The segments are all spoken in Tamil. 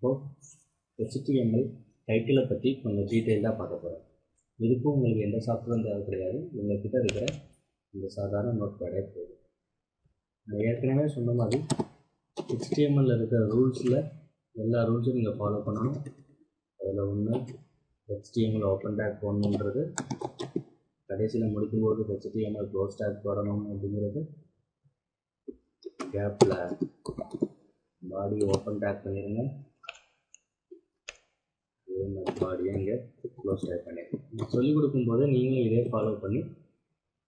இப்போது ஹெச்டிஎம்எல் டைட்டிலை பற்றி கொஞ்சம் டீட்டெயில்டாக பார்க்க போகிறோம் இதுக்கும் உங்களுக்கு எந்த சாஃப்ட்வேரும் தேவை கிடையாது. உங்கள்கிட்ட இருக்கிற இந்த சாதாரண நோட் பேடே போதும். நான் ஏற்கனவே சொன்ன மாதிரி HTML இருக்கிற ரூல்ஸில் எல்லா ரூல்ஸும் நீங்கள் ஃபாலோ பண்ணணும். அதில் ஒன்று ஹெச்டிஎம்எல் ஓப்பன் டேக் போடணுன்றது. கடைசியில் முடிக்கும்போது ஹெச்டிஎம்எல் க்ளோஸ் டேக் போடணும் அப்படிங்கிறது. கேப்பில் பாடி ஓப்பன் டேக் பண்ணிடுங்க இதே மாதிரி பாடியை இங்கே க்ளோஸ் டேக் பண்ணிடுங்க சொல்லிக் கொடுக்கும்போது நீங்களும் இதே ஃபாலோ பண்ணி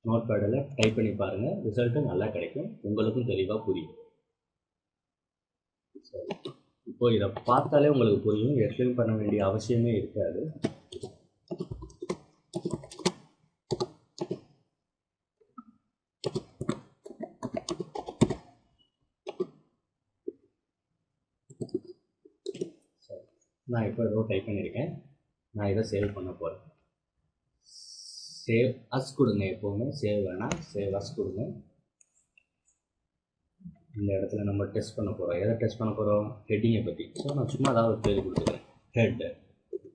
நோட் பேடில் டைப் பண்ணி பாருங்கள் ரிசல்ட்டும் நல்லா கிடைக்கும். உங்களுக்கும் தெளிவாக புரியும். சரி. இப்போ இதை பார்த்தாலே உங்களுக்கு புரியும். எக்ஸ்பிளைன் பண்ண வேண்டிய அவசியமே இருக்காது சரி நான் இப்போ ஏதோ டைப் பண்ணியிருக்கேன். நான் இதை சேவ் பண்ண போகிறேன் சேவ் அஸ் கொடுங்க எப்போவுமே. சேவ் வேணாம் சேவ் அஸ் கொடுங்க. இந்த இடத்துல நம்ம டெஸ்ட் பண்ண போகிறோம் எதை டெஸ்ட் பண்ண போகிறோம் ஹெட்டிங்கை பற்றி ஸோ நான் சும்மா ஏதாவது ஒரு பேர் கொடுத்துக்கிறேன். ஹெட்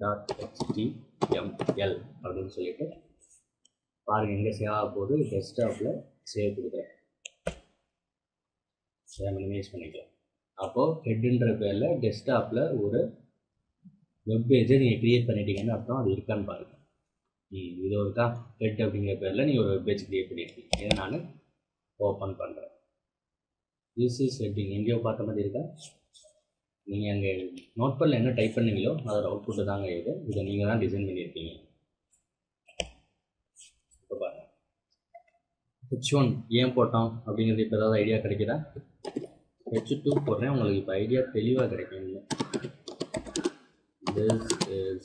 டாட் ஹெச்டிஎம்எல் அப்படின்னு சொல்லிட்டு. பாருங்கள் எங்கே சேவ் ஆக போகுது. டெஸ்க்டாப்பில் சேவ் கொடுக்குறேன். இதை மினிமைஸ் பண்ணிக்கலாம். அப்போது ஹெட்டுன்ற பேரில் டெஸ்க்டாப்பில் ஒரு வெப் பேஜை நீங்கள் க்ரியேட் பண்ணிட்டீங்கன்னு அர்த்தம் அது இருக்கான்னு பாருங்கள் ம் இது ஒருக்கா ஹெட் அப்படிங்கிற பேரில் நீங்கள் ஒரு வெப் பேஜ் க்ரியேட் பண்ணியிருக்கீங்க இதை நான் ஓப்பன் பண்ணுறேன் திஸ் இஸ் ஹெட்டிங் எங்கேயோ பார்த்த மாதிரி இருக்கா? நீங்கள் அங்கே நோட்பேடில் என்ன டைப் பண்ணீங்களோ அதோட அவுட்புட்டு தாங்க இது. இதை நீங்கள் தான் டிசைன் பண்ணியிருக்கீங்க இப்போ பாருங்கள் ஹெச் ஒன் ஏன் போட்டோம் அப்படிங்கிறது இப்போ ஏதாவது ஐடியா கிடைக்குதா? ஹெச் டூ போடுறேன். உங்களுக்கு இப்போ ஐடியா தெளிவாக கிடைக்கும் this is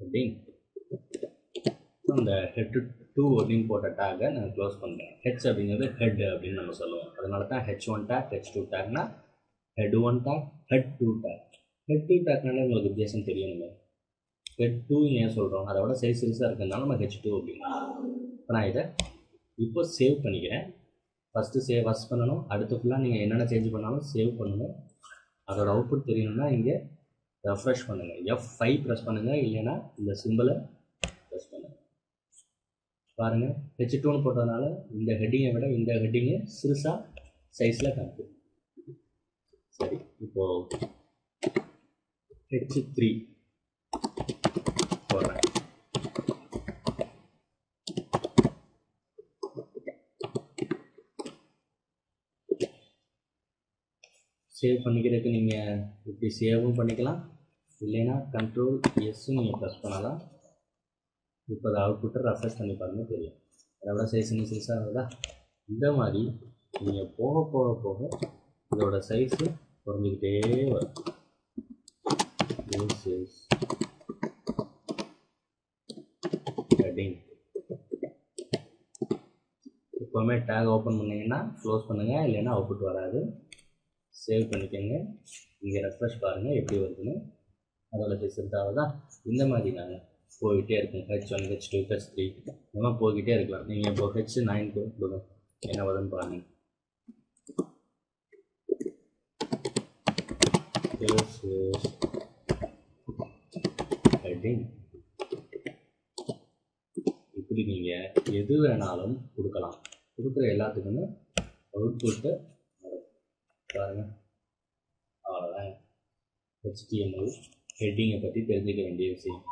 heading அந்த ஹெட் டூ அப்படின்னு போட்ட டேக்கை நான் க்ளோஸ் பண்ணுறேன் ஹெச் அப்படிங்கிறது ஹெட் அப்படின்னு நம்ம சொல்லுவோம். அதனால தான் H one tag H two டேக்னா head one tag head two tag head two டேக்னாலே உங்களுக்கு வித்தியாசம் தெரியணுங்க ஹெட் டூ ஏன் சொல்கிறோம் அதோட சைஸ் சிறுசாக இருக்கிறதுனால நம்ம ஹெச் டூ அப்படின்னு. இப்போ நான் இதை இப்போ சேவ் பண்ணிக்கிறேன். ஃபஸ்ட்டு சேவ் ஃபஸ்ட் பண்ணணும். அடுத்து ஃபுல்லாக நீங்கள் என்னென்ன சேஞ்ச் பண்ணாலும் சேவ் பண்ணணும் அதோட அவுட்புட் தெரியணும்னா இங்கே ரெஃப்ரெஷ் பண்ணுங்கள் எஃப் ஃபைவ் ப்ரெஸ் பண்ணுங்கள் இல்லைன்னா இந்த சிம்பிளை ப்ரெஸ் பண்ணுங்கள் பாருங்கள் ஹெச் டூன்னு போட்டதுனால இந்த ஹெட்டிங்கை விட இந்த ஹெட்டிங்கு சிறுசாக சைஸில் கணக்கு சரி இப்போது ஹெச் த்ரீ போடுறேன் சேவ் பண்ணிக்கிறதுக்கு நீங்கள் இப்படி சேவும் பண்ணிக்கலாம். இல்லைன்னா கண்ட்ரோல் எஸ்ஸும் நீங்கள் ப்ரெஸ் பண்ணலாம் இப்போ அதை அவுட்புட்டை ரெஃப்ரெஷ் பண்ணி பாருங்க தெரியும். அதோட சைஸ் இன்னும் சைஸாக இருந்ததா இந்த மாதிரி நீங்கள் போக போக போக இதோட சைஸு குறைஞ்சிக்கிட்டே வரும். சைஸ் is எப்போவுமே டேக் ஓப்பன் பண்ணிங்கன்னா க்ளோஸ் பண்ணுங்கள் இல்லைன்னா அவுட்புட் வராது. சேவ் பண்ணிக்கோங்க. இங்கே ரெஃப்ரெஷ் பாருங்கள் எப்படி வருதுன்னு. அதோட ரிசல்ட்டாக தான் இந்த மாதிரி நாங்கள் போய்கிட்டே இருக்கும். H one H two H three இந்த மாதிரி போய்கிட்டே இருக்கலாம். நீங்கள் இப்போ ஹெச் நைன் கொடுங்க. என்ன வருதுன்னு பாருங்கள் ஹெட்டிங் இப்படி நீங்கள் எது வேணாலும் கொடுக்கலாம். கொடுக்குற எல்லாத்துக்குமே அவுட்புட்டு பாருங்கள் அவ்வளோதான் ஹெச்டிஎம்எல் ஹெட்டிங்கை பற்றி தெரிஞ்சுக்க வேண்டிய விஷயம்.